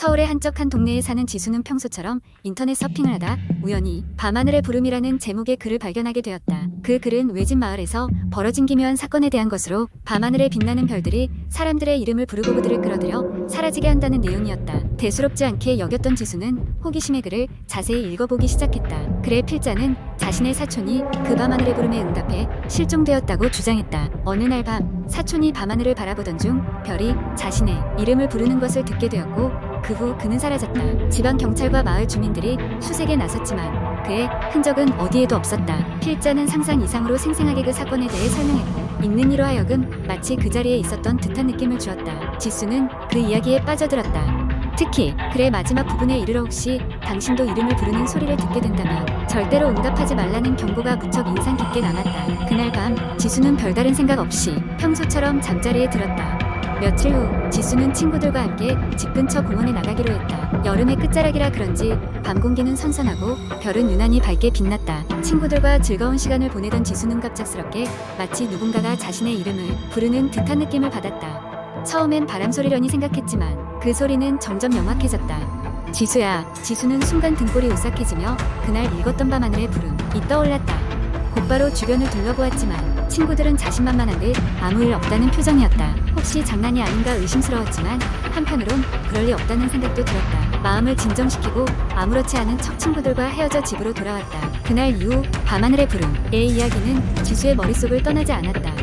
서울의 한적한 동네에 사는 지수는 평소처럼 인터넷 서핑을 하다 우연히 밤하늘의 부름이라는 제목의 글을 발견하게 되었다. 그 글은 외진 마을에서 벌어진 기묘한 사건에 대한 것으로 밤하늘에 빛나는 별들이 사람들의 이름을 부르고 그들을 끌어들여 사라지게 한다는 내용이었다. 대수롭지 않게 여겼던 지수는 호기심의 글을 자세히 읽어보기 시작했다. 글의 필자는 자신의 사촌이 그 밤하늘의 부름에 응답해 실종되었다고 주장했다. 어느 날 밤 사촌이 밤하늘을 바라보던 중 별이 자신의 이름을 부르는 것을 듣게 되었고 그 후 그는 사라졌다. 지방 경찰과 마을 주민들이 수색에 나섰지만 그의 흔적은 어디에도 없었다. 필자는 상상 이상으로 생생하게 그 사건에 대해 설명했고 읽는 이로 하여금 마치 그 자리에 있었던 듯한 느낌을 주었다. 지수는 그 이야기에 빠져들었다. 특히 글의 마지막 부분에 이르러 혹시 당신도 이름을 부르는 소리를 듣게 된다면 절대로 응답하지 말라는 경고가 무척 인상 깊게 남았다. 그날 밤 지수는 별다른 생각 없이 평소처럼 잠자리에 들었다. 며칠 후 지수는 친구들과 함께 집 근처 공원에 나가기로 했다. 여름의 끝자락이라 그런지 밤 공기는 선선하고 별은 유난히 밝게 빛났다. 친구들과 즐거운 시간을 보내던 지수는 갑작스럽게 마치 누군가가 자신의 이름을 부르는 듯한 느낌을 받았다. 처음엔 바람 소리려니 생각했지만 그 소리는 점점 명확해졌다. 지수야, 지수는 순간 등골이 오싹해지며 그날 읽었던 밤하늘의 부름이 떠올랐다. 곧바로 주변을 둘러보았지만 친구들은 자신만만한 듯 아무 일 없다는 표정이었다. 혹시 장난이 아닌가 의심스러웠지만 한편으론 그럴 리 없다는 생각도 들었다. 마음을 진정시키고 아무렇지 않은 척 친구들과 헤어져 집으로 돌아왔다. 그날 이후 밤하늘의 부름 의 이야기는 지수의 머릿속을 떠나지 않았다.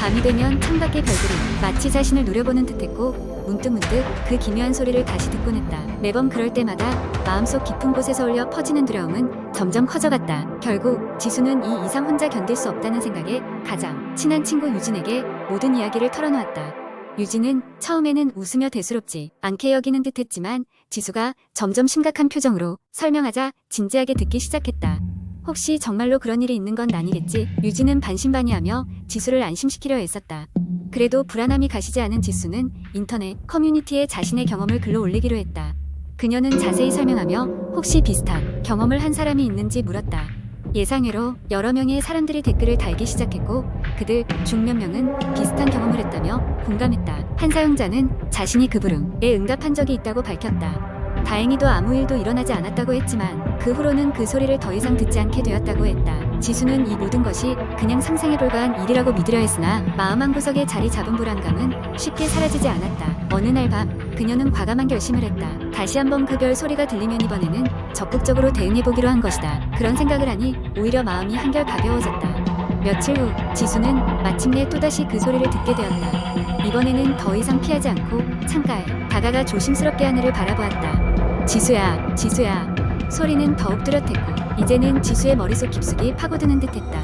밤이 되면 창밖의 별들이 마치 자신을 노려보는 듯했고 문득문득 그 기묘한 소리를 다시 듣곤 했다. 매번 그럴 때마다 마음속 깊은 곳에서 울려 퍼지는 두려움은 점점 커져갔다. 결국 지수는 이 이상 혼자 견딜 수 없다는 생각에 가장 친한 친구 유진에게 모든 이야기를 털어놓았다. 유진은 처음에는 웃으며 대수롭지 않게 여기는 듯했지만 지수가 점점 심각한 표정으로 설명하자 진지하게 듣기 시작했다. 혹시 정말로 그런 일이 있는 건 아니겠지? 유진은 반신반의하며 지수를 안심시키려 애썼다. 그래도 불안함이 가시지 않은 지수는 인터넷 커뮤니티에 자신의 경험을 글로 올리기로 했다. 그녀는 자세히 설명하며 혹시 비슷한 경험을 한 사람이 있는지 물었다. 예상외로 여러 명의 사람들이 댓글을 달기 시작했고 그들 중 몇 명은 비슷한 경험을 했다며 공감했다. 한 사용자는 자신이 그 부름에 응답한 적이 있다고 밝혔다. 다행히도 아무 일도 일어나지 않았다고 했지만 그 후로는 그 소리를 더 이상 듣지 않게 되었다고 했다. 지수는 이 모든 것이 그냥 상상에 불과한 일이라고 믿으려 했으나 마음 한구석에 자리 잡은 불안감은 쉽게 사라지지 않았다. 어느 날 밤 그녀는 과감한 결심을 했다. 다시 한번 그 별 소리가 들리면 이번에는 적극적으로 대응해 보기로 한 것이다. 그런 생각을 하니 오히려 마음이 한결 가벼워졌다. 며칠 후 지수는 마침내 또다시 그 소리를 듣게 되었다. 이번에는 더 이상 피하지 않고 창가에 다가가 조심스럽게 하늘을 바라보았다. 지수야, 지수야. 소리는 더욱 뚜렷했고 이제는 지수의 머릿속 깊숙이 파고드는 듯했다.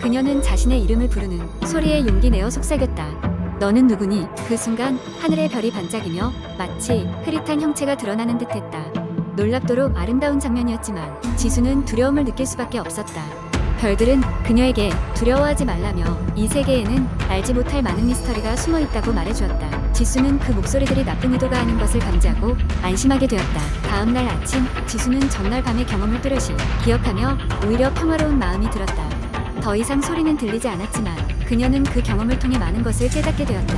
그녀는 자신의 이름을 부르는 소리에 용기 내어 속삭였다. 너는 누구니? 그 순간 하늘의 별이 반짝이며 마치 흐릿한 형체가 드러나는 듯했다. 놀랍도록 아름다운 장면이었지만 지수는 두려움을 느낄 수밖에 없었다. 별들은 그녀에게 두려워하지 말라며 이 세계에는 알지 못할 많은 미스터리가 숨어 있다고 말해주었다. 지수는 그 목소리들이 나쁜 의도가 아닌 것을 감지하고 안심하게 되었다. 다음 날 아침 지수는 전날 밤의 경험을 뚜렷이 기억하며 오히려 평화로운 마음이 들었다. 더 이상 소리는 들리지 않았지만 그녀는 그 경험을 통해 많은 것을 깨닫게 되었다.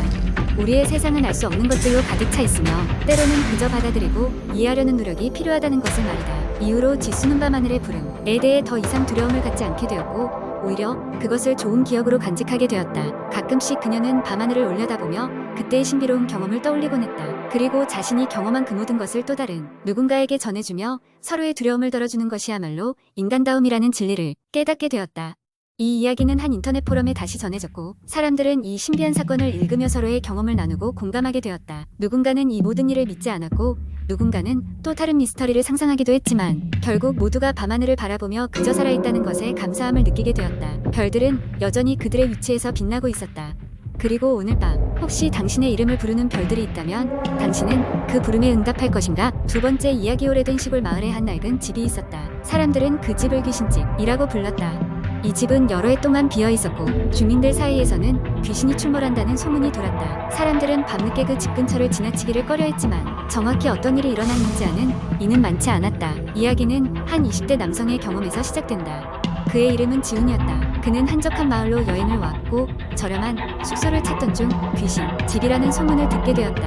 우리의 세상은 알 수 없는 것들로 가득 차 있으며 때로는 그저 받아들이고 이해하려는 노력이 필요하다는 것을 말이다. 이후로 지수는 밤하늘의 부름에 대해 더 이상 두려움을 갖지 않게 되었고 오히려 그것을 좋은 기억으로 간직하게 되었다. 가끔씩 그녀는 밤하늘을 올려다보며 그때의 신비로운 경험을 떠올리곤 했다. 그리고 자신이 경험한 그 모든 것을 또 다른 누군가에게 전해주며 서로의 두려움을 덜어주는 것이야말로 인간다움이라는 진리를 깨닫게 되었다. 이 이야기는 한 인터넷 포럼에 다시 전해졌고 사람들은 이 신비한 사건을 읽으며 서로의 경험을 나누고 공감하게 되었다. 누군가는 이 모든 일을 믿지 않았고 누군가는 또 다른 미스터리를 상상하기도 했지만 결국 모두가 밤하늘을 바라보며 그저 살아있다는 것에 감사함을 느끼게 되었다. 별들은 여전히 그들의 위치에서 빛나고 있었다. 그리고 오늘 밤 혹시 당신의 이름을 부르는 별들이 있다면 당신은 그 부름에 응답할 것인가? 두 번째 이야기 오래된 시골 마을에 한 낡은 집이 있었다. 사람들은 그 집을 귀신집이라고 불렀다. 이 집은 여러 해 동안 비어 있었고 주민들 사이에서는 귀신이 출몰한다는 소문이 돌았다. 사람들은 밤늦게 그 집 근처를 지나치기를 꺼려했지만 정확히 어떤 일이 일어났는지 아는 이는 많지 않았다. 이야기는 한 20대 남성의 경험에서 시작된다. 그의 이름은 지훈이었다. 그는 한적한 마을로 여행을 왔고 저렴한 숙소를 찾던 중 귀신 집이라는 소문을 듣게 되었다.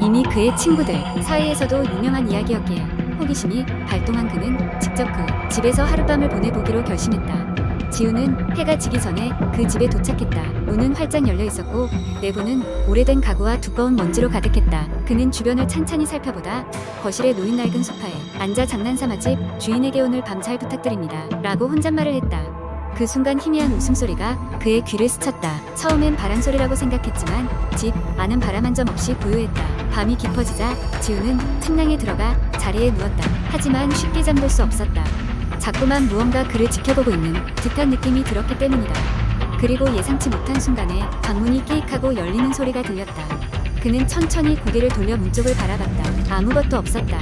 이미 그의 친구들 사이에서도 유명한 이야기였기에 호기심이 발동한 그는 직접 그 집에서 하룻밤을 보내보기로 결심했다. 지우는 해가 지기 전에 그 집에 도착했다. 문은 활짝 열려 있었고 내부는 오래된 가구와 두꺼운 먼지로 가득했다. 그는 주변을 찬찬히 살펴보다 거실에 놓인 낡은 소파에 앉아 장난삼아 집 주인에게 오늘 밤 잘 부탁드립니다. 라고 혼잣말을 했다. 그 순간 희미한 웃음소리가 그의 귀를 스쳤다. 처음엔 바람 소리라고 생각했지만 집 안은 바람 한 점 없이 고요했다. 밤이 깊어지자 지우는 침낭에 들어가 자리에 누웠다. 하지만 쉽게 잠들 수 없었다. 자꾸만 무언가 그를 지켜보고 있는 듯한 느낌이 들었기 때문이다. 그리고 예상치 못한 순간에 방문이 끼익하고 열리는 소리가 들렸다. 그는 천천히 고개를 돌려 문 쪽을 바라봤다. 아무것도 없었다.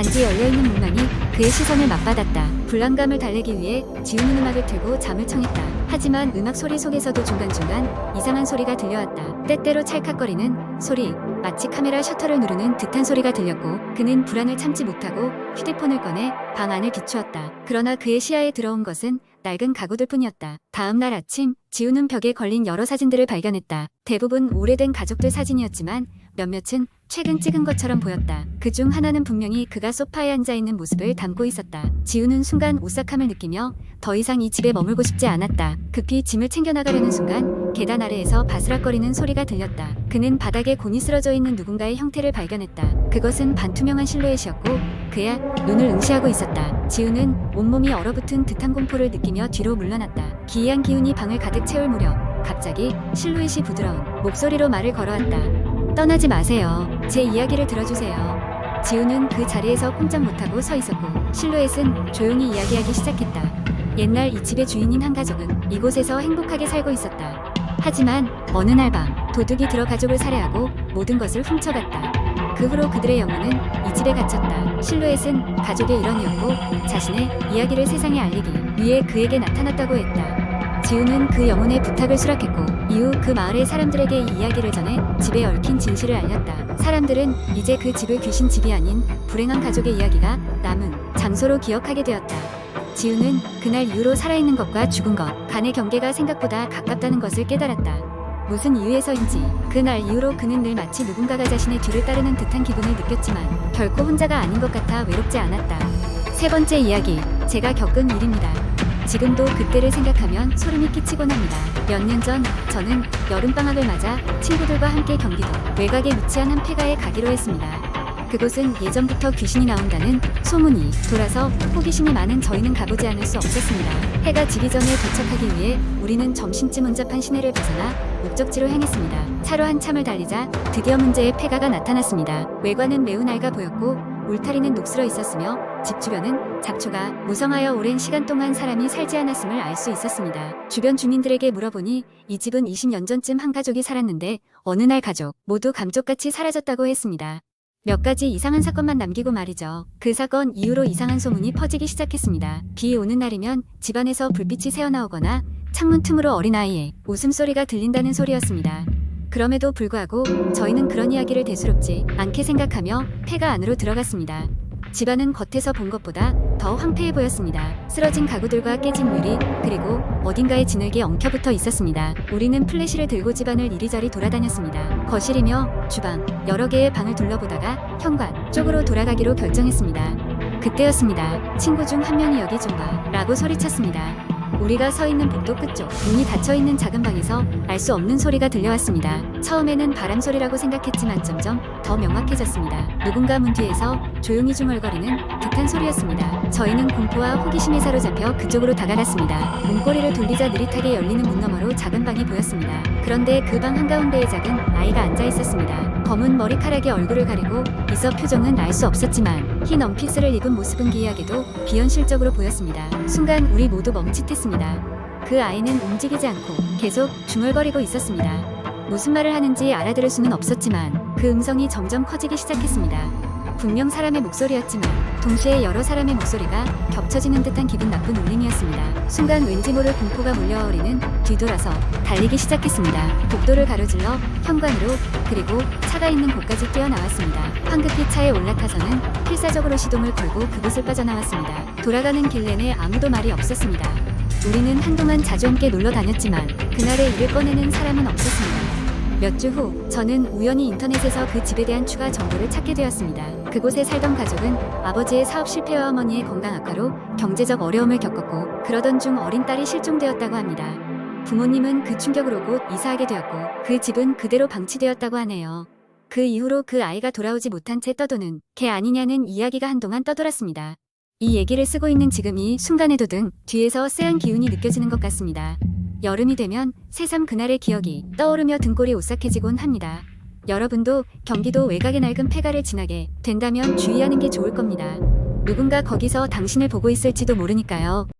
단지 열려있는 문만이 그의 시선을 맞받았다. 불안감을 달래기 위해 지우는 음악을 틀고 잠을 청했다. 하지만 음악 소리 속에서도 중간중간 이상한 소리가 들려왔다. 때때로 찰칵거리는 소리, 마치 카메라 셔터를 누르는 듯한 소리가 들렸고 그는 불안을 참지 못하고 휴대폰을 꺼내 방 안을 비추었다. 그러나 그의 시야에 들어온 것은 낡은 가구들 뿐이었다. 다음 날 아침 지우는 벽에 걸린 여러 사진들을 발견했다. 대부분 오래된 가족들 사진이었지만 몇몇은 최근 찍은 것처럼 보였다. 그 중 하나는 분명히 그가 소파에 앉아 있는 모습을 담고 있었다. 지우는 순간 오싹함을 느끼며 더 이상 이 집에 머물고 싶지 않았다. 급히 짐을 챙겨 나가려는 순간 계단 아래에서 바스락거리는 소리가 들렸다. 그는 바닥에 곤이 쓰러져 있는 누군가의 형태를 발견했다. 그것은 반투명한 실루엣이었고 그야 눈을 응시하고 있었다. 지우는 온몸이 얼어붙은 듯한 공포를 느끼며 뒤로 물러났다. 기이한 기운이 방을 가득 채울 무렵 갑자기 실루엣이 부드러운 목소리로 말을 걸어왔다. 떠나지 마세요. 제 이야기를 들어주세요. 지우는 그 자리에서 꼼짝 못하고 서 있었고 실루엣은 조용히 이야기하기 시작했다. 옛날 이 집의 주인인 한 가족은 이곳에서 행복하게 살고 있었다. 하지만 어느 날 밤 도둑이 들어 가족을 살해하고 모든 것을 훔쳐갔다. 그 후로 그들의 영혼은 이 집에 갇혔다. 실루엣은 가족의 일원이었고 자신의 이야기를 세상에 알리기 위해 그에게 나타났다고 했다. 지우는 그 영혼의 부탁을 수락했고 이후 그 마을의 사람들에게 이 이야기를 전해 집에 얽힌 진실을 알렸다. 사람들은 이제 그 집을 귀신 집이 아닌 불행한 가족의 이야기가 남은 장소로 기억하게 되었다. 지우는 그날 이후로 살아있는 것과 죽은 것, 간의 경계가 생각보다 가깝다는 것을 깨달았다. 무슨 이유에서인지 그날 이후로 그는 늘 마치 누군가가 자신의 뒤를 따르는 듯한 기분을 느꼈지만 결코 혼자가 아닌 것 같아 외롭지 않았다. 세 번째 이야기, 제가 겪은 일입니다. 지금도 그때를 생각하면 소름이 끼치곤 합니다. 몇 년 전 저는 여름방학을 맞아 친구들과 함께 경기도 외곽에 위치한 한 폐가에 가기로 했습니다. 그곳은 예전부터 귀신이 나온다는 소문이 돌아서 호기심이 많은 저희는 가보지 않을 수 없었습니다. 해가 지기 전에 도착하기 위해 우리는 점심쯤 혼잡한 시내를 벗어나 목적지로 향했습니다. 차로 한참을 달리자 드디어 문제의 폐가가 나타났습니다. 외관은 매우 낡아 보였고 울타리는 녹슬어 있었으며 집 주변은 잡초가 무성하여 오랜 시간 동안 사람이 살지 않았음을 알 수 있었습니다. 주변 주민들에게 물어보니 이 집은 20년 전쯤 한 가족이 살았는데 어느 날 가족 모두 감쪽같이 사라졌다고 했습니다. 몇 가지 이상한 사건만 남기고 말이죠. 그 사건 이후로 이상한 소문이 퍼지기 시작했습니다. 비 오는 날이면 집안에서 불빛이 새어나오거나 창문 틈으로 어린아이의 웃음소리가 들린다는 소리였습니다. 그럼에도 불구하고 저희는 그런 이야기를 대수롭지 않게 생각하며 폐가 안으로 들어갔습니다. 집안은 겉에서 본 것보다 더 황폐해 보였습니다. 쓰러진 가구들과 깨진 유리, 그리고 어딘가에 진흙이 엉켜붙어 있었습니다. 우리는 플래시를 들고 집안을 이리저리 돌아다녔습니다. 거실이며 주방, 여러 개의 방을 둘러보다가 현관 쪽으로 돌아가기로 결정했습니다. 그때였습니다. 친구 중 한 명이 여기 좀 봐. 라고 소리쳤습니다. 우리가 서 있는 복도 끝쪽 문이 닫혀 있는 작은 방에서 알 수 없는 소리가 들려왔습니다. 처음에는 바람 소리라고 생각했지만 점점 더 명확해졌습니다. 누군가 문 뒤에서 조용히 중얼거리는 듯한 소리였습니다. 저희는 공포와 호기심에 사로잡혀 그쪽으로 다가갔습니다. 문고리를 돌리자 느릿하게 열리는 문 너머로 작은 방이 보였습니다. 그런데 그 방 한가운데에 작은 아이가 앉아 있었습니다. 검은 머리카락이 얼굴을 가리고 있어 표정은 알 수 없었지만 흰 원피스를 입은 모습은 기이하게도 비현실적으로 보였습니다. 순간 우리 모두 멈칫했습니다. 그 아이는 움직이지 않고 계속 중얼거리고 있었습니다. 무슨 말을 하는지 알아들을 수는 없었지만 그 음성이 점점 커지기 시작했습니다. 분명 사람의 목소리였지만 동시에 여러 사람의 목소리가 겹쳐지는 듯한 기분 나쁜 울림이었습니다. 순간 왠지 모를 공포가 몰려와 우리는 뒤돌아서 달리기 시작했습니다. 복도를 가로질러 현관으로 그리고 차가 있는 곳까지 뛰어나왔습니다. 황급히 차에 올라타서는 필사적으로 시동을 걸고 그곳을 빠져나왔습니다. 돌아가는 길 내내 아무도 말이 없었습니다. 우리는 한동안 자주 함께 놀러 다녔지만 그날의 일을 꺼내는 사람은 없었습니다. 몇 주 후, 저는 우연히 인터넷에서 그 집에 대한 추가 정보를 찾게 되었습니다. 그곳에 살던 가족은 아버지의 사업 실패와 어머니의 건강 악화로 경제적 어려움을 겪었고, 그러던 중 어린 딸이 실종되었다고 합니다. 부모님은 그 충격으로 곧 이사하게 되었고, 그 집은 그대로 방치되었다고 하네요. 그 이후로 그 아이가 돌아오지 못한 채 떠도는 개 아니냐는 이야기가 한동안 떠돌았습니다. 이 얘기를 쓰고 있는 지금 이 순간에도 등 뒤에서 쎄한 기운이 느껴지는 것 같습니다. 여름이 되면 새삼 그날의 기억이 떠오르며 등골이 오싹해지곤 합니다. 여러분도 경기도 외곽의 낡은 폐가를 지나게 된다면 주의하는 게 좋을 겁니다. 누군가 거기서 당신을 보고 있을지도 모르니까요.